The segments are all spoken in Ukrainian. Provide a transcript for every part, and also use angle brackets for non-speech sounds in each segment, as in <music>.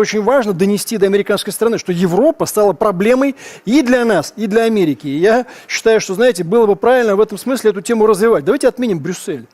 Очень важно донести до американской страны, что Европа стала проблемой и для нас, и для Америки. И я считаю, что, знаете, было бы правильно в этом смысле эту тему развивать. Давайте отменим Брюссель.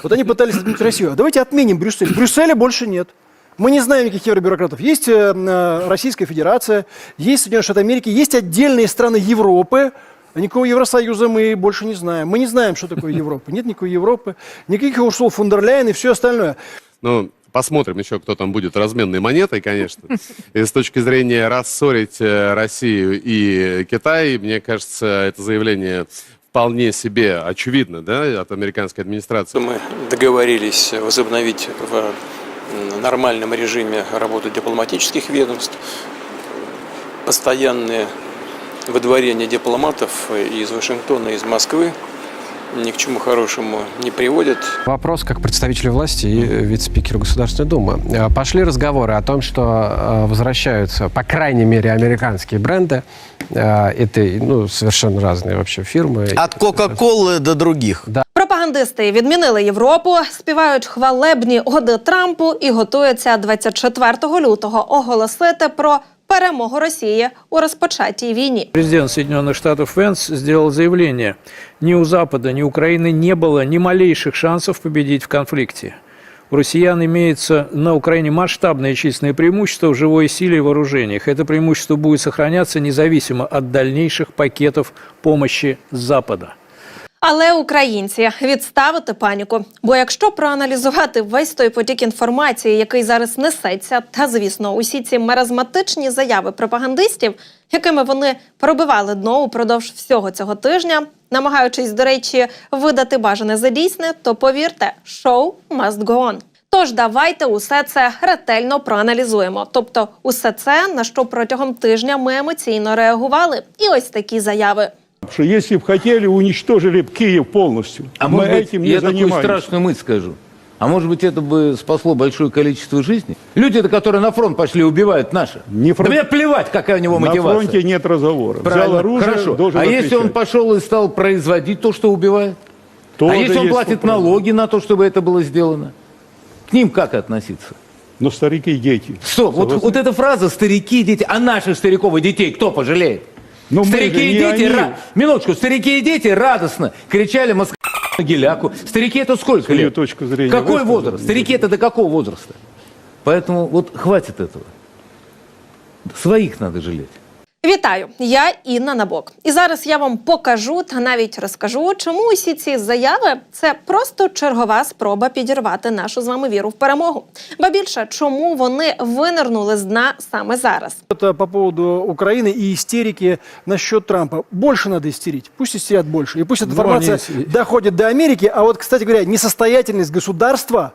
Вот они пытались отменить Россию. А давайте отменим Брюссель. Брюсселя больше нет. Мы не знаем никаких евробюрократов. Есть э, э, Российская Федерация, есть Соединенные Штаты Америки, есть отдельные страны Европы. А никакого Евросоюза мы больше не знаем. Мы не знаем, что такое Европа. Нет никакой Европы, никаких ушел фон дер Ляйен и все остальное. Ну, посмотрим еще, кто там будет разменной монетой, конечно. И с точки зрения рассорить э, Россию и Китай, мне кажется, это заявление вполне себе очевидно, да, от американской администрации. Мы договорились возобновить в нормальном режиме работу дипломатических ведомств. Постоянные выдворение дипломатов из Вашингтона, из Москвы ни к чему хорошему не приводит. Вопрос как представителю власти и э, вице-спикеру Государственной Думы. Э, Пошли разговоры о том, что э, возвращаются, по крайней мере, американские бренды. Э, Это ну, совершенно разные вообще фирмы. От Кока-Колы до других. Пропагандисти відмінили Європу, співають хвалебні оди Трампу і готуються 24 лютого оголосити про перемогу Росії у розпочатій війні. Президент Соединенных Штатов Венс сделал заявление. Ни у Запада, ни у Украины не было ни малейших шансов победить в конфликте. У россиян имеется на Украине масштабное численное преимущество в живой силе и вооружениях. Это преимущество будет сохраняться независимо от дальнейших пакетов помощи с Запада. Але українці відставити паніку. Бо якщо проаналізувати весь той потік інформації, який зараз несеться, та звісно, усі ці маразматичні заяви пропагандистів, якими вони пробивали дно упродовж всього цього тижня, намагаючись, до речі, видати бажане за дійсне, то повірте, шоу must go on. Тож давайте усе це ретельно проаналізуємо. Тобто, усе це на що протягом тижня ми емоційно реагували. І ось такі заяви. Что если бы хотели, уничтожили бы Киев полностью. А Мы может быть, этим не я такую занимаемся. страшную мысль скажу. А может быть, это бы спасло большое количество жизней? Люди-то, которые на фронт пошли, убивают наши. Не фронт- Да мне плевать, какая у него На мотивация. фронте нет разговора. Взял Правильно. оружие, Хорошо. должен а если он отвечать. пошел и стал производить то, что убивает? Тоже а если он платит вопрос. налоги на то, чтобы это было сделано? К ним как относиться? Но старики и дети. Стоп, вот, вот эта фраза «старики и дети», а наших стариков и детей кто пожалеет? Но мы старики и дети, они. ра- минуточку, старики и дети радостно кричали Москва геляку. Старики это сколько Свою лет? точку зрения Какой возраст? Старики это до какого возраста? Поэтому вот хватит этого. Своих надо жалеть. Вітаю! Я Інна Набок. І зараз я вам покажу та навіть розкажу, чому усі ці заяви це просто чергова спроба підірвати нашу з вами віру в перемогу. Ба більше, чому вони винирнули з дна саме зараз. Это по поводу Украины и истерики насчет Трампа. Больше надо истерить. Пусть истерят больше. И пусть эта Ну, информация они- доходит до Америки. А вот, кстати говоря, несостоятельность государства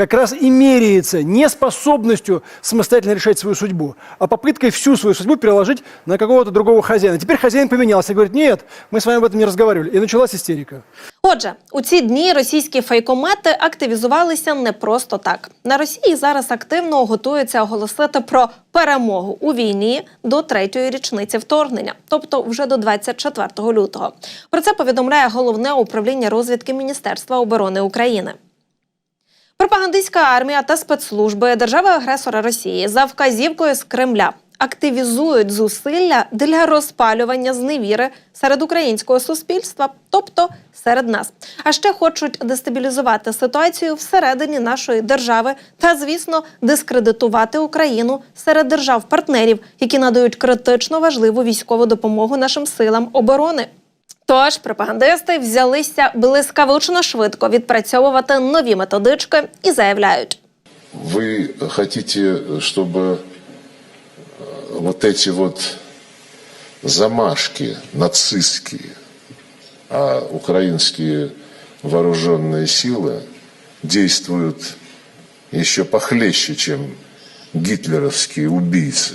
как раз и меряется неспособностью самостоятельно решать свою судьбу, а попыткой всю свою судьбу переложить на какого-то другого хозяина. Теперь хозяин поменялся и говорит, нет, мы с вами об этом не разговаривали. И началась истерика. Отже, у ці дні російські фейкомети активізувалися не просто так. На Росії зараз активно готуються оголосити про перемогу у війні до третьої річниці вторгнення, тобто вже до 24 лютого. Про це повідомляє головне управління розвідки Міністерства оборони України. Пропагандистська армія та спецслужби держави-агресора Росії за вказівкою з Кремля активізують зусилля для розпалювання зневіри серед українського суспільства, тобто серед нас. А ще хочуть дестабілізувати ситуацію всередині нашої держави та, звісно, дискредитувати Україну серед держав-партнерів, які надають критично важливу військову допомогу нашим силам оборони. Тож пропагандисти взялися блискавично швидко відпрацьовувати нові методички і заявляють. Вы хотите, чтобы э, вот эти вот замашки нацистские, а украинские вооруженные силы действуют еще похлеще, чем гитлеровские убийцы.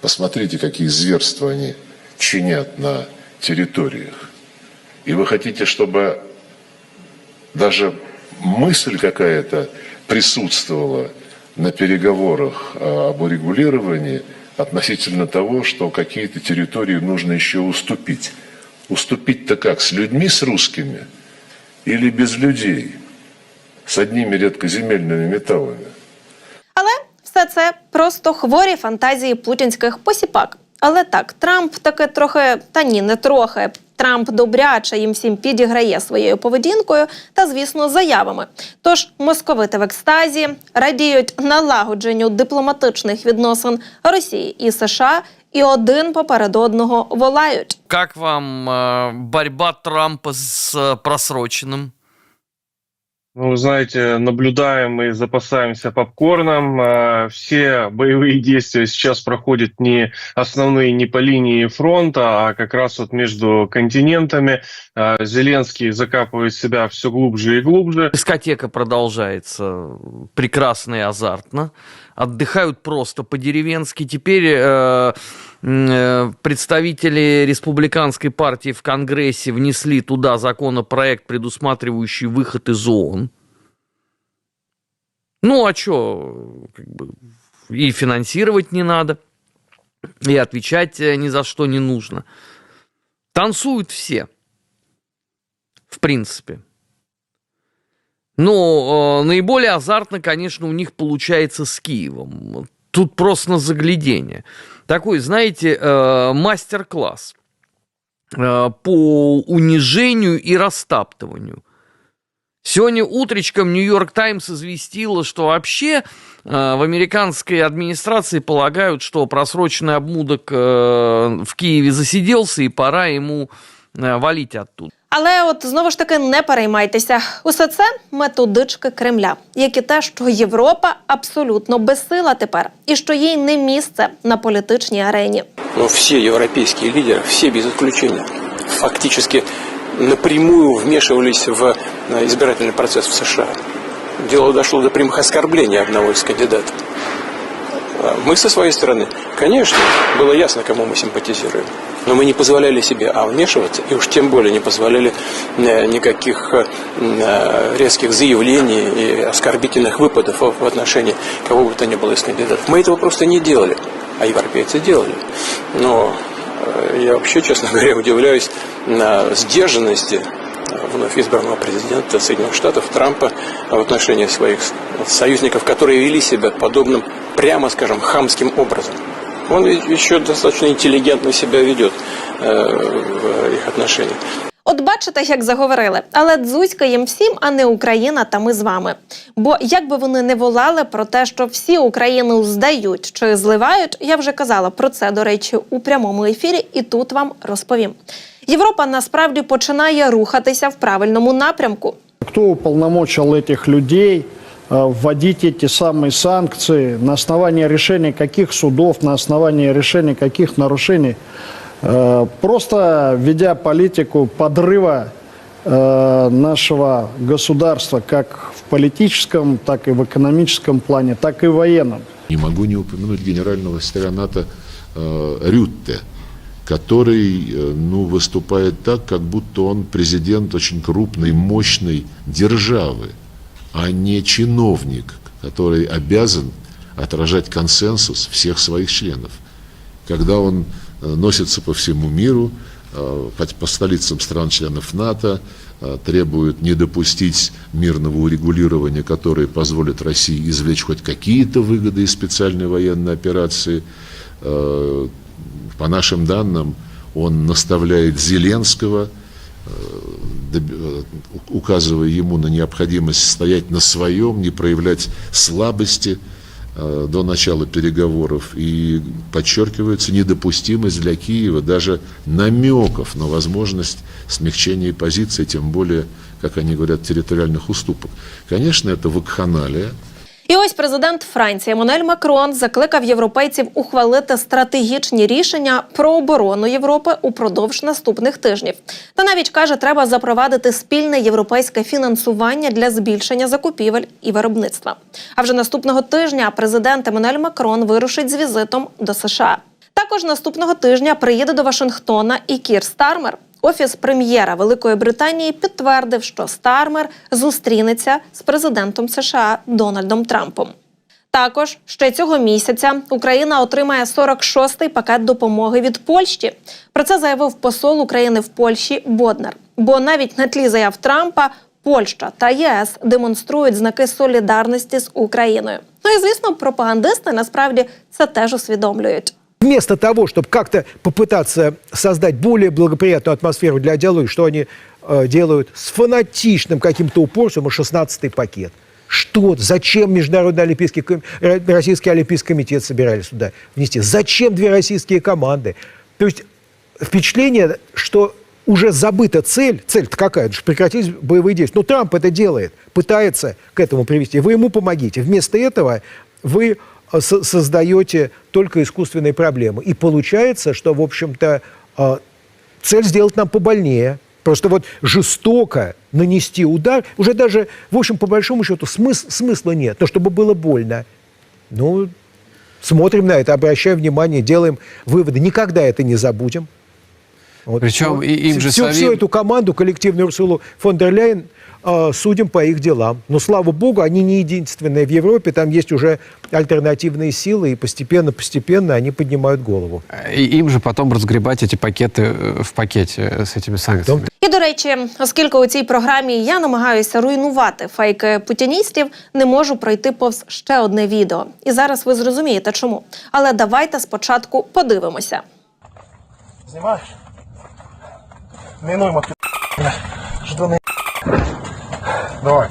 Посмотрите, какие зверства они чинят на территориях. И вы хотите, чтобы даже мысль какая-то присутствовала на переговорах а, об урегулировании относительно того, что какие-то территории нужно еще уступить. Уступить-то как? С людьми, с русскими? Или без людей? С одними редкоземельными металлами? Але це просто хворі фантазії путінських посіпак. Але так, Трамп таки трохи, та ні, не трохи. Трамп добряче їм всім підіграє своєю поведінкою та, звісно, заявами. Тож московити в екстазі радіють налагодженню дипломатичних відносин Росії і США, і один поперед одного волають. Как вам э, борьба Трампа с э, просроченным? Ну, вы знаете, наблюдаем и запасаемся попкорном. Э, Все боевые действия сейчас проходят не основные не по линии фронта, а как раз вот между континентами. Э, Зеленский закапывает себя все глубже и глубже. Дискотека продолжается прекрасно и азартно. Отдыхают просто по-деревенски. Теперь э, э, представители республиканской партии в Конгрессе внесли туда законопроект, предусматривающий выход из ООН. Ну, а что, как бы, и финансировать не надо, и отвечать э, ни за что не нужно. Танцуют все, в принципе. Но э, наиболее азартно, конечно, у них получается с Киевом. Тут просто на заглядение. Такой, знаете, э, мастер-класс э, по унижению и растаптыванию. Сегодня утречком Нью-Йорк Таймс известила, что вообще э, в американской администрации полагают, что просроченный обмудок э, в Киеве засиделся и пора ему валить оттуда. Але от знову ж таки не переймайтеся. Усе це методички Кремля, як і те, що Європа абсолютно безсила тепер, і що їй не місце на політичній арені. Но все европейские лидеры, все без исключения, фактически напрямую вмешивались в э, избирательный процесс в США. Дело дошло до прямых оскорблений одного из кандидатов. А Мы со своей стороны, конечно, было ясно, кому мы симпатизируем. Но мы не позволяли себе а вмешиваться, и уж тем более не позволяли э, никаких э, э, резких заявлений и оскорбительных выпадов в отношении кого бы то ни было из кандидатов. Мы этого просто не делали, а европейцы делали. Но я вообще, честно <laughs> говоря, удивляюсь на сдержанности вновь избранного президента Соединенных Штатов Трампа в отношении своих союзников, которые вели себя подобным, прямо скажем, хамским образом. Он ведь еще достаточно интеллигентно себя ведет э, в их отношениях. От бачите, як заговорили, але дзузька їм всім, а не Україна та ми з вами. Бо як би вони не волали про те, що всі Україну здають чи зливають, я вже казала про це, до речі, у прямому ефірі, і тут вам розповім. Європа насправді починає рухатися в правильному напрямку. Кто уполномочил этих людей э, Вводить эти самые санкции, на основании решения каких судов, на основании решения каких нарушений, Э, просто ведя политику подрыва э, нашего государства как в политическом, так и в экономическом плане, так и в военном. Не могу не упомянуть генерального секретаря НАТО э, Рютте, который э, ну, выступает так, как будто он президент очень крупной, мощной державы, а не чиновник, который обязан отражать консенсус всех своих членов. Когда он э, носится по всему миру, э, по, столицам стран-членов НАТО, э, требует не допустить мирного урегулирования, которое позволит России извлечь хоть какие-то выгоды из специальной военной операции. По нашим данным, он наставляет Зеленского, указывая ему на необходимость стоять на своем, не проявлять слабости э, до начала переговоров. И подчеркивается недопустимость для Киева даже намеков на возможность смягчения позиции, тем более, как они говорят, территориальных уступок. Конечно, это вакханалия, І ось президент Франції Еммануель Макрон закликав європейців ухвалити стратегічні рішення про оборону Європи упродовж наступних тижнів. Та навіть каже, треба запровадити спільне європейське фінансування для збільшення закупівель і виробництва. А вже наступного тижня президент Еммануель Макрон вирушить з візитом до США. Також наступного тижня приїде до Вашингтона і Кір Стармер. Офіс прем'єра Великої Британії підтвердив, що Стармер зустрінеться з президентом США Дональдом Трампом. Також ще цього місяця Україна отримає 46-й пакет допомоги від Польщі. Про це заявив посол України в Польщі Боднар. Бо навіть на тлі заяв Трампа Польща та ЄС демонструють знаки солідарності з Україною. Ну і звісно, пропагандисти насправді це теж усвідомлюють. Вместо того, чтобы как-то попытаться создать более благоприятную атмосферу для диалога, что они э, делают с фанатичным каким-то упорством и 16-й пакет. Что? Зачем Международный Олимпийский, Российский Олимпийский комитет собирались сюда внести? Зачем две российские команды? То есть впечатление, что уже забыта цель. Цель-то какая? Прекратить боевые действия. Ну, Трамп это делает, пытается к этому привести. Вы ему помогите. Вместо этого вы создаете только искусственные проблемы. И получается, что, в общем-то, э, цель сделать нам побольнее. Просто вот жестоко нанести удар, уже даже, в общем, по большому счету, смыс- смысла нет. Но чтобы было больно. Ну, смотрим на это, обращаем внимание, делаем выводы. Никогда это не забудем. Вот Причем и им же всю, самим- всю эту команду, коллективную Урсулу фон дер Ляйен, э, судим по их делам. Но, слава богу, они не единственные в Европе. Там есть уже альтернативные силы, и постепенно-постепенно они поднимают голову. И им же потом разгребать эти пакеты э, в пакете э, с этими санкциями. І до речі, оскільки у цій програмі я намагаюся руйнувати фейки путіністів, не можу пройти повз ще одне відео. І зараз ви зрозумієте, чому. Але давайте спочатку подивимося. Знімаєш? Минуємо ти. Жду не. Давай.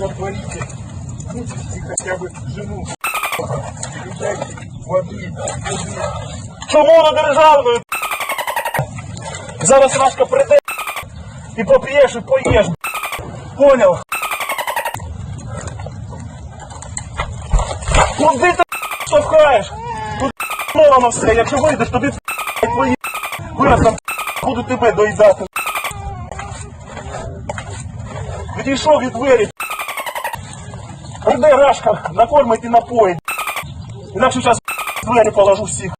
Отворите. Будете хотя бы жену. Людей води. Чому на державною? Зараз Рашка прийде і поп'єш і поїш. Поняв? Куди ти штовхаєш? Тут <laughs> мовано все, якщо вийдеш, тобі <laughs> твої вираз там <laughs> буду тебе доїдати. Відійшов від двері. Прийде Рашка, накормить і напоїть. Інакше зараз двері положу всіх.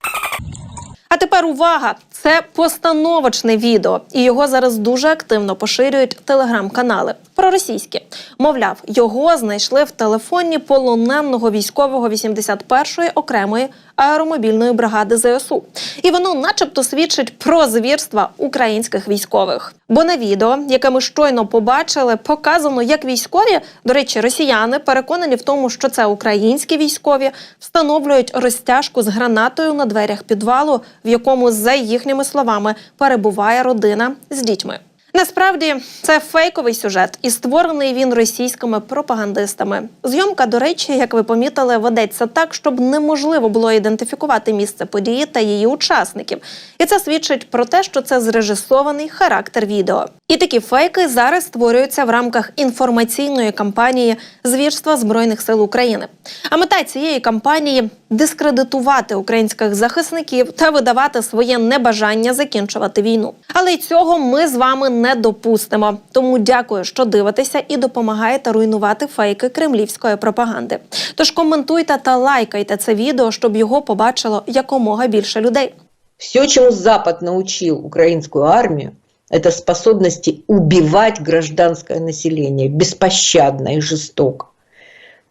А тепер увага! Це постановочне відео, і його зараз дуже активно поширюють телеграм-канали проросійські. Мовляв, його знайшли в телефоні полоненого військового 81-ї окремої аеромобільної бригади ЗСУ. І воно, начебто, свідчить про звірства українських військових. Бо на відео, яке ми щойно побачили, показано, як військові, до речі, росіяни, переконані в тому, що це українські військові, встановлюють розтяжку з гранатою на дверях підвалу, в якому, за їхніми словами, перебуває родина з дітьми. Насправді це фейковий сюжет, і створений він російськими пропагандистами. Зйомка, до речі, як ви помітили, ведеться так, щоб неможливо було ідентифікувати місце події та її учасників. І це свідчить про те, що це зрежисований характер відео. І такі фейки зараз створюються в рамках інформаційної кампанії звірства збройних сил України. А мета цієї кампанії дискредитувати українських захисників та видавати своє небажання закінчувати війну. Але й цього ми з вами не допустимо. Тому дякую, що дивитеся і допомагаєте руйнувати фейки кремлівської пропаганди. Тож коментуйте та лайкайте це відео, щоб його побачило якомога більше людей. Все, чему Запад научил украинскую армию, это способности убивать гражданское население беспощадно и жестоко.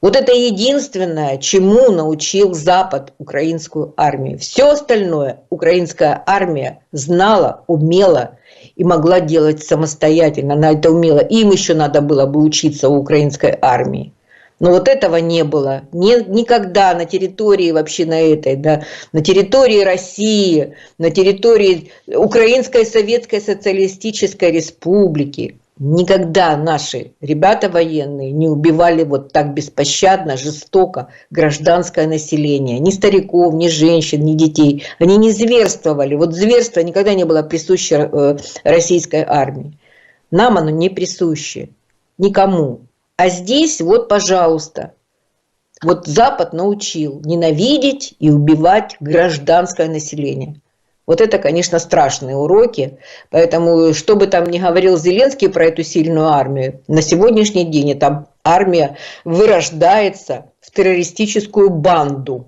Вот это единственное, чему научил Запад украинскую армию. Все остальное украинская армия знала, умела и могла делать самостоятельно. Она это умела. Им еще надо было бы учиться у украинской армии. Но вот этого не было. Не, никогда на территории вообще на этой, да, на территории России, на территории Украинской Советской Социалистической Республики никогда наши ребята военные не убивали вот так беспощадно, жестоко гражданское население. Ни стариков, ни женщин, ни детей. Они не зверствовали. Вот зверство никогда не было присуще э, российской армии. Нам оно не присуще. Никому. А здесь вот, пожалуйста, вот Запад научил ненавидеть и убивать гражданское население. Вот это, конечно, страшные уроки. Поэтому, что бы там ни говорил Зеленский про эту сильную армию, на сегодняшний день эта армия вырождается в террористическую банду.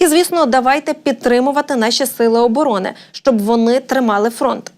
І звісно, давайте підтримувати наші сили оборони, щоб вони тримали фронт.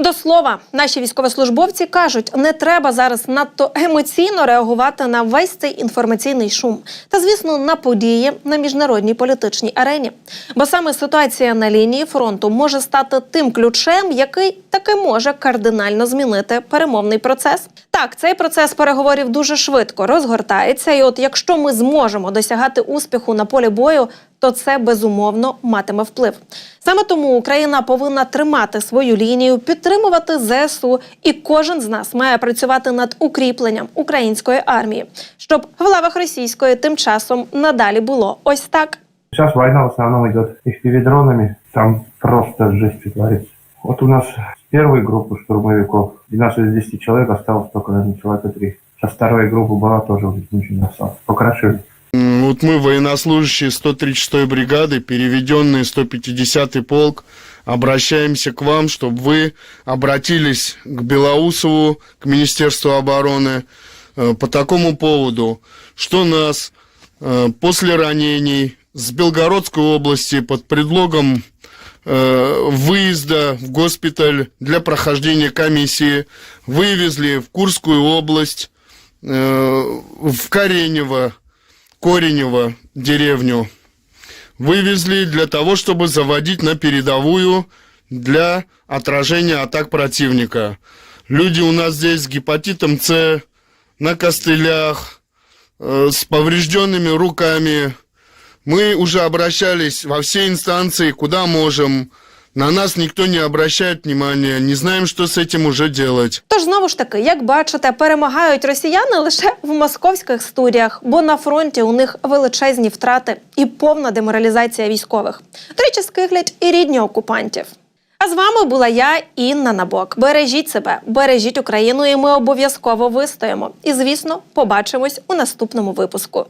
До слова, наші військовослужбовці кажуть, не треба зараз надто емоційно реагувати на весь цей інформаційний шум та, звісно, на події на міжнародній політичній арені. Бо саме ситуація на лінії фронту може стати тим ключем, який таки може кардинально змінити перемовний процес. Так, цей процес переговорів дуже швидко розгортається, і от якщо ми зможемо досягати успіху на полі бою, то це безумовно матиме вплив. Саме тому Україна повинна тримати свою лінію, підтримувати ЗСУ, і кожен з нас має працювати над укріпленням української армії, щоб в лавах російської тим часом надалі було ось так. Сейчас война в основном идет FPV-дронами, там просто жесть творится. Вот у нас с первой группы штурмовиков 12 из 10 человек осталось только, наверное, человека 3. Со второй группы была тоже уже ничего не осталось. Покрошили. Вот мы, военнослужащие 136-й бригады, переведенные 150-й полк, обращаемся к вам, чтобы вы обратились к Белоусову, к Министерству обороны э, по такому поводу, что нас э, после ранений с Белгородской области под предлогом э, выезда в госпиталь для прохождения комиссии вывезли в Курскую область, в Коренево, Коренево деревню. Вывезли для того, чтобы заводить на передовую для отражения атак противника. Люди у нас здесь с гепатитом С, на костылях, э, с поврежденными руками. Мы уже обращались во все инстанции, куда можем. На нас никто не обращает внимания, не знаем, что с этим уже делать. Тож знову ж таки, як бачите, перемагають росіяни лише в московських студіях, бо на фронті у них величезні втрати і повна деморалізація військових. До речі, скиглять і рідні окупантів. А з вами була я, Інна Набок. Бережіть себе, бережіть Україну, і ми обов'язково вистоїмо. І звісно, побачимось у наступному випуску.